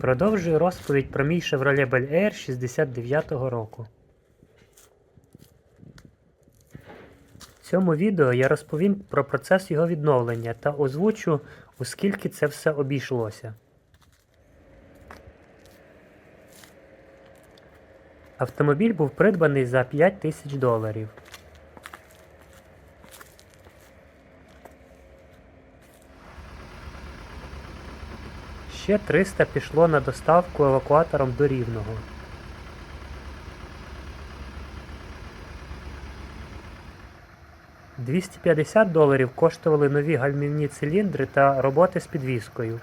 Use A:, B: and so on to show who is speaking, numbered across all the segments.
A: Продовжую розповідь про мій Chevrolet Bel Air 69-го року. В цьому відео я розповім про процес його відновлення та озвучу, у скільки це все обійшлося. Автомобіль був придбаний за 5 тисяч доларів. Ще 300 пішло на доставку евакуатором до Рівного. «250 доларів коштували нові гальмівні циліндри та роботи з підвіскою.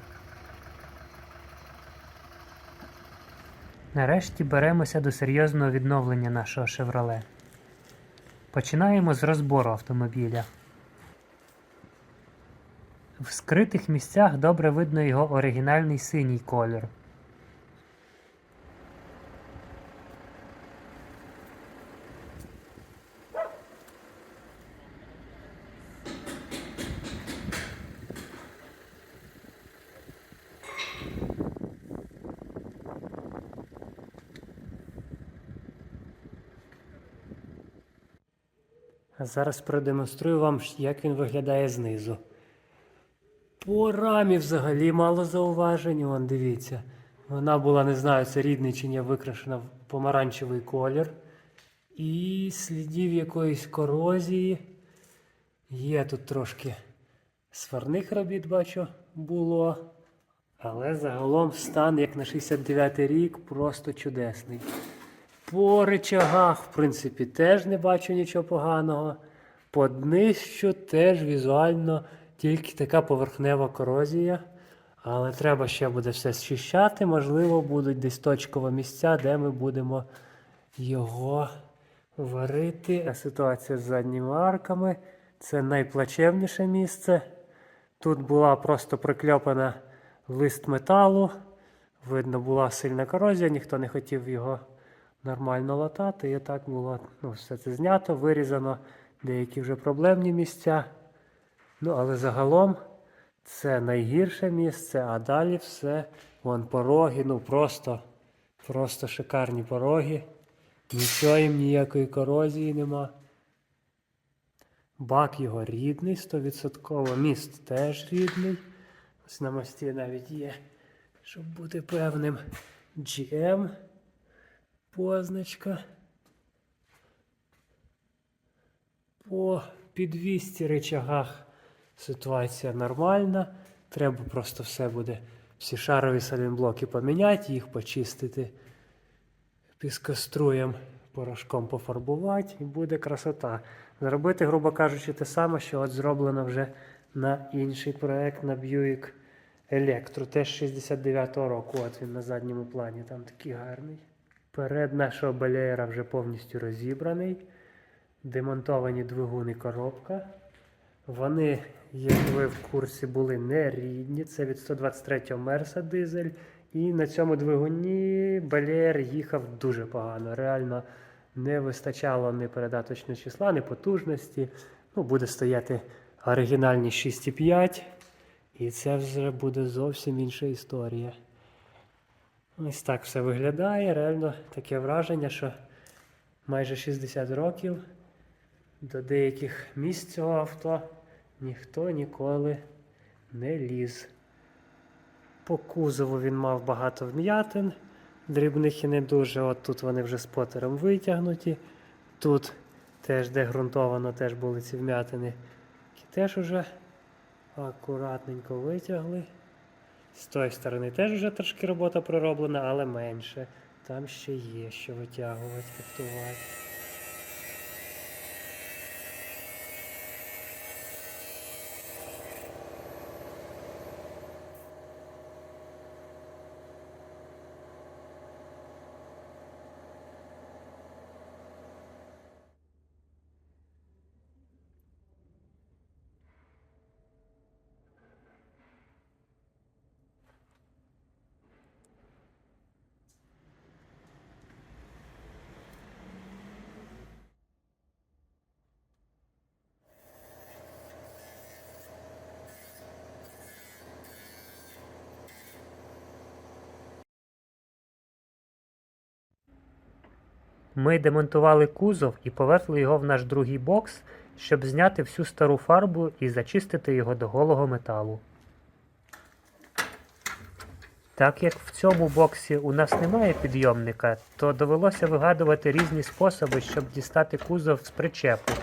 A: Нарешті беремося до серйозного відновлення нашого «Шевроле». Починаємо з розбору автомобіля. В скритих місцях добре видно його оригінальний синій колір. Зараз продемонструю вам, як він виглядає знизу. По рамі взагалі мало зауважень. Вон, дивіться. Вона була, не знаю, це рідний чи ні, викрашена в помаранчевий колір. І слідів якоїсь корозії. Є тут трошки сварних робіт, бачу, було. Але загалом стан, як на 69-й рік, просто чудесний. По речагах, в принципі, теж не бачу нічого поганого. По днищу теж візуально тільки така поверхнева корозія. Але треба ще буде все зчищати. Можливо, будуть десь точкові місця, де ми будемо його варити. А ситуація з задніми арками це найплачевніше місце. Тут була просто прикльопана лист металу. Видно, була сильна корозія, ніхто не хотів його нормально латати. І так було ну, все це знято, вирізано, деякі вже проблемні місця. Ну, але загалом це найгірше місце, а далі все. Вон пороги, ну просто, просто шикарні пороги. Нічого їм ніякої корозії нема. Бак його рідний, 100%. Міст теж рідний. Ось на мості навіть є, щоб бути певним. GM позначка. По підвісті речагах ситуація нормальна. Треба просто все буде, всі шарові салінблоки поміняти, їх почистити піскоструєм, порошком пофарбувати і буде красота. Зробити, грубо кажучи, те саме, що от зроблено вже на інший проект на Buick Electro, теж 69-го року. От він на задньому плані, там такий гарний. Перед нашого балеєра вже повністю розібраний. Демонтовані двигун і коробка. Вони, як ви в курсі, були не рідні. Це від 123 Мерса дизель. І на цьому двигуні балер їхав дуже погано. Реально не вистачало ні передаточного числа, ні потужності. Ну, буде стояти оригінальні 6,5. І це вже буде зовсім інша історія. Ось так все виглядає. Реально таке враження, що майже 60 років до деяких місць цього авто ніхто ніколи не ліз. По кузову він мав багато вм'ятин, дрібних і не дуже. От тут вони вже спотером витягнуті. Тут теж, де ґрунтовано, теж були ці вм'ятини, які теж уже акуратненько витягли. З тої сторони теж вже трошки робота пророблена, але менше. Там ще є що витягувати, фактувати. Ми демонтували кузов і повернули його в наш другий бокс, щоб зняти всю стару фарбу і зачистити його до голого металу. Так як в цьому боксі у нас немає підйомника, то довелося вигадувати різні способи, щоб дістати кузов з причепу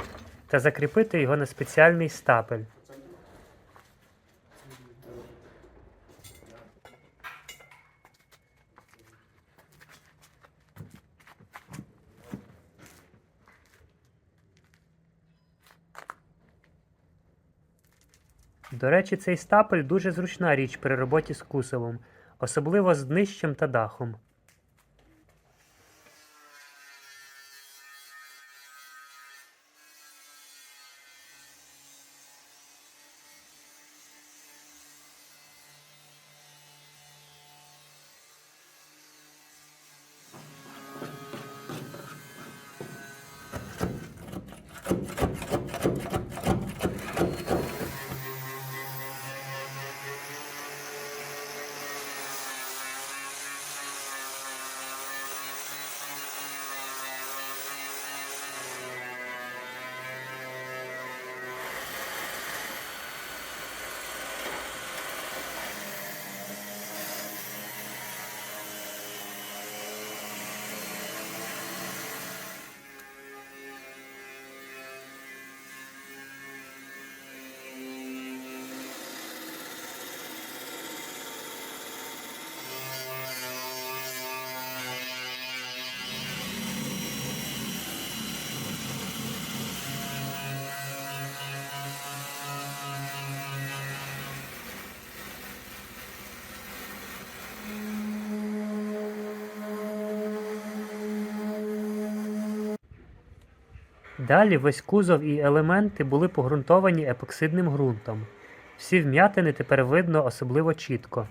A: та закріпити його на спеціальний стапель. До речі, цей стапель дуже зручна річ при роботі з кузовом, особливо з днищем та дахом. Далі весь кузов і елементи були погрунтовані епоксидним ґрунтом. Всі вм'ятини тепер видно особливо чітко.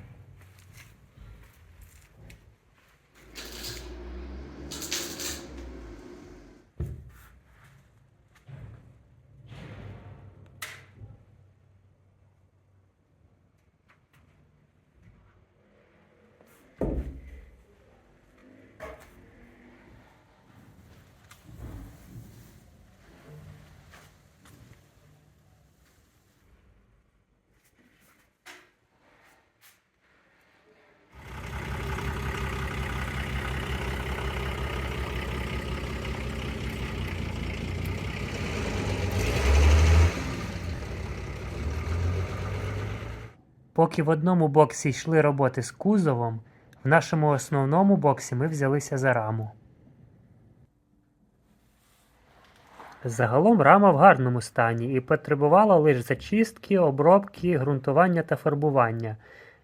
A: Поки в одному боксі йшли роботи з кузовом, в нашому основному боксі ми взялися за раму. Загалом рама в гарному стані і потребувала лише зачистки, обробки, ґрунтування та фарбування,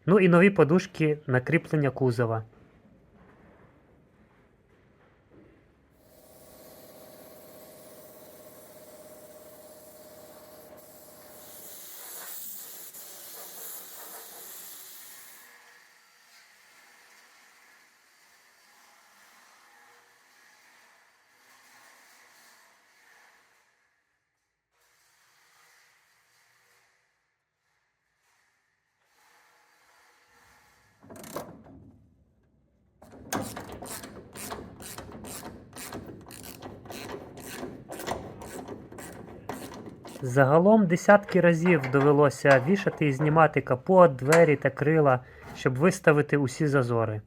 A: ну і нові подушки накріплення кузова. Загалом десятки разів довелося вішати і знімати капот, двері та крила, щоб виставити усі зазори.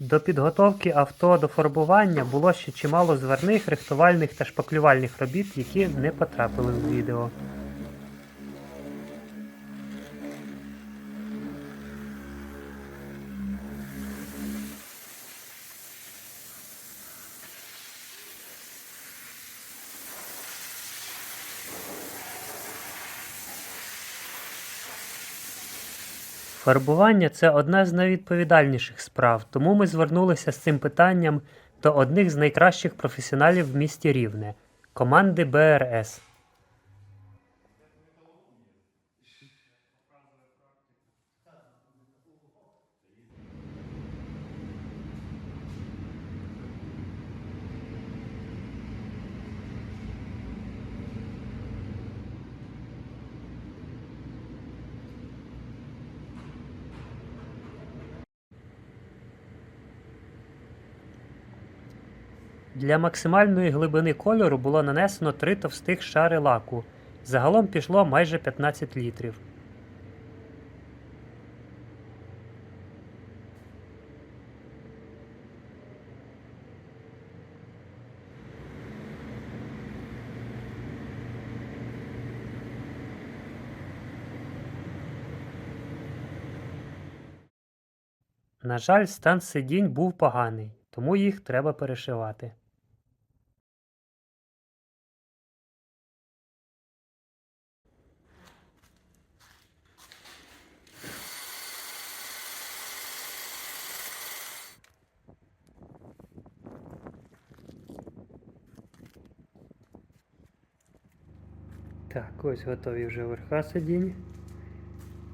A: До підготовки авто до фарбування було ще чимало зверних, рихтувальних та шпаклювальних робіт, які не потрапили в відео. Фарбування це одна з найвідповідальніших справ, тому ми звернулися з цим питанням до одних з найкращих професіоналів в місті Рівне команди БРС. Для максимальної глибини кольору було нанесено три товстих шари лаку. Загалом пішло майже 15 літрів. На жаль, стан сидінь був поганий, тому їх треба перешивати. Так, ось готові вже верха сидінь.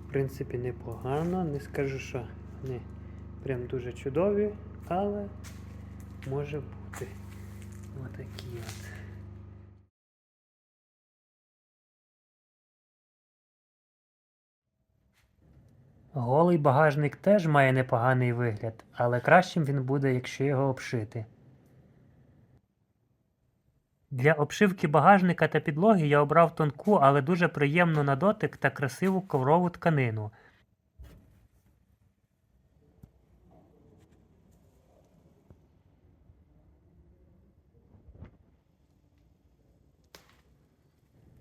A: В принципі, непогано. Не скажу, що вони прям дуже чудові, але може бути отакі от. Голий багажник теж має непоганий вигляд, але кращим він буде, якщо його обшити. Для обшивки багажника та підлоги я обрав тонку, але дуже приємну на дотик та красиву коврову тканину.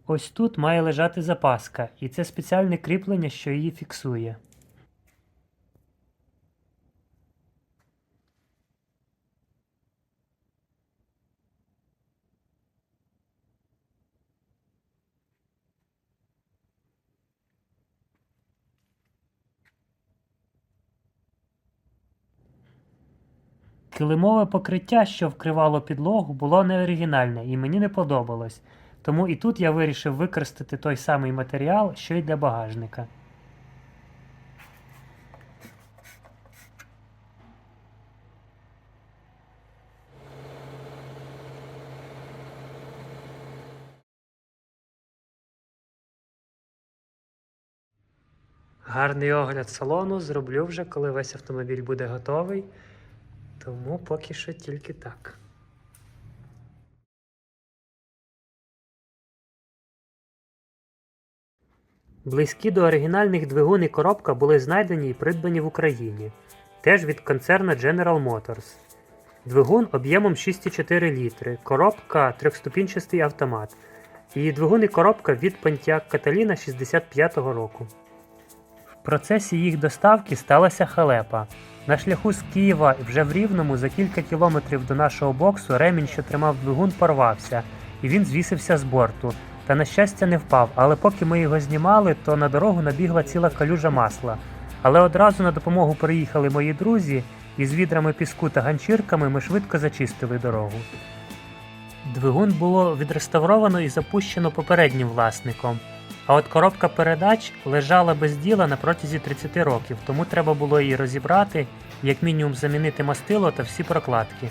A: Ось тут має лежати запаска, і це спеціальне кріплення, що її фіксує. Килимове покриття, що вкривало підлогу, було неоригінальне і мені не подобалось. Тому і тут я вирішив використати той самий матеріал, що й для багажника. Гарний огляд салону зроблю вже, коли весь автомобіль буде готовий. Тому поки що тільки так. Близькі до оригінальних двигун і коробка були знайдені і придбані в Україні, теж від концерну General Motors. Двигун об'ємом 6,4 літри, коробка трьохступінчастий автомат. І двигун і коробка від Pontiac Catalina 65-го року. Процесі їх доставки сталася халепа. На шляху з Києва вже в Рівному за кілька кілометрів до нашого боксу ремінь, що тримав двигун, порвався, і він звісився з борту. Та, на щастя, не впав, але поки ми його знімали, то на дорогу набігла ціла калюжа масла. Але одразу на допомогу приїхали мої друзі, і з відрами піску та ганчірками ми швидко зачистили дорогу. Двигун було відреставровано і запущено попереднім власником. А от коробка передач лежала без діла на протязі 30 років, тому треба було її розібрати, як мінімум замінити мастило та всі прокладки.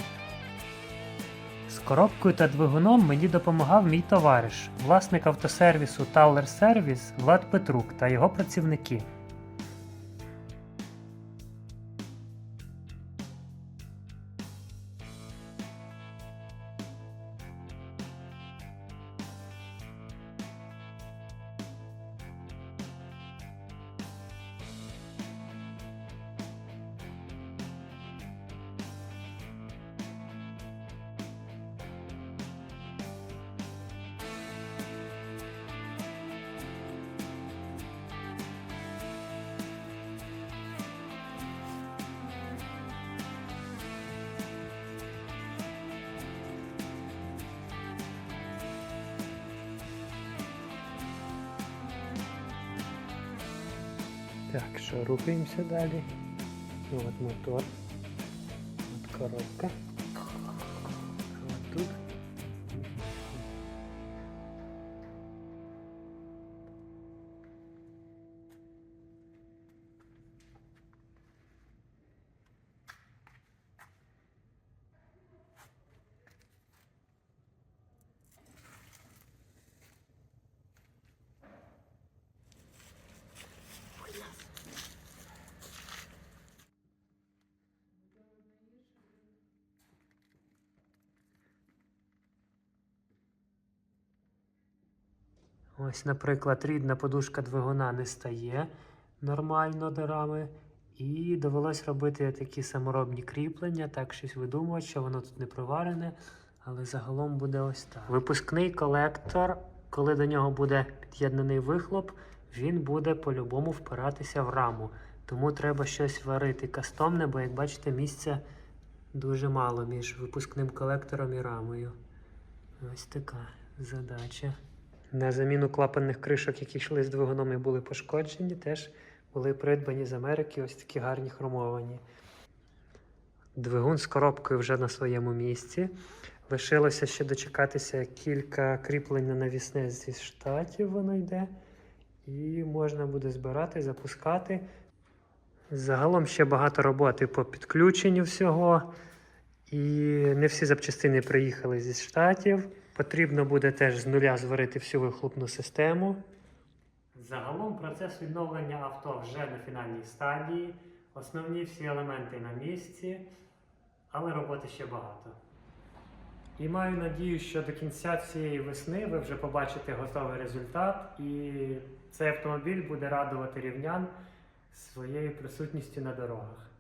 A: З коробкою та двигуном мені допомагав мій товариш, власник автосервісу Tauler Service Влад Петрук та його працівники. Так, що, рухаємося далі. От мотор. От коробка. Ось, наприклад, рідна подушка двигуна не стає нормально до рами. І довелось робити такі саморобні кріплення, так щось видумувати, що воно тут не проварене, але загалом буде ось так. Випускний колектор, коли до нього буде під'єднаний вихлоп, він буде по-любому впиратися в раму. Тому треба щось варити кастомне, бо, як бачите, місця дуже мало між випускним колектором і рамою. Ось така задача. На заміну клапанних кришок, які йшли з двигуном і були пошкоджені, теж були придбані з Америки ось такі гарні хромовані. Двигун з коробкою вже на своєму місці. Лишилося ще дочекатися кілька кріплень на навісне зі штатів воно йде. І можна буде збирати, запускати. Загалом ще багато роботи по підключенню всього. І не всі запчастини приїхали зі штатів. Потрібно буде теж з нуля зварити всю вихлопну систему. Загалом процес відновлення авто вже на фінальній стадії. Основні всі елементи на місці, але роботи ще багато. І маю надію, що до кінця цієї весни ви вже побачите готовий результат, і цей автомобіль буде радувати рівнян своєю присутністю на дорогах.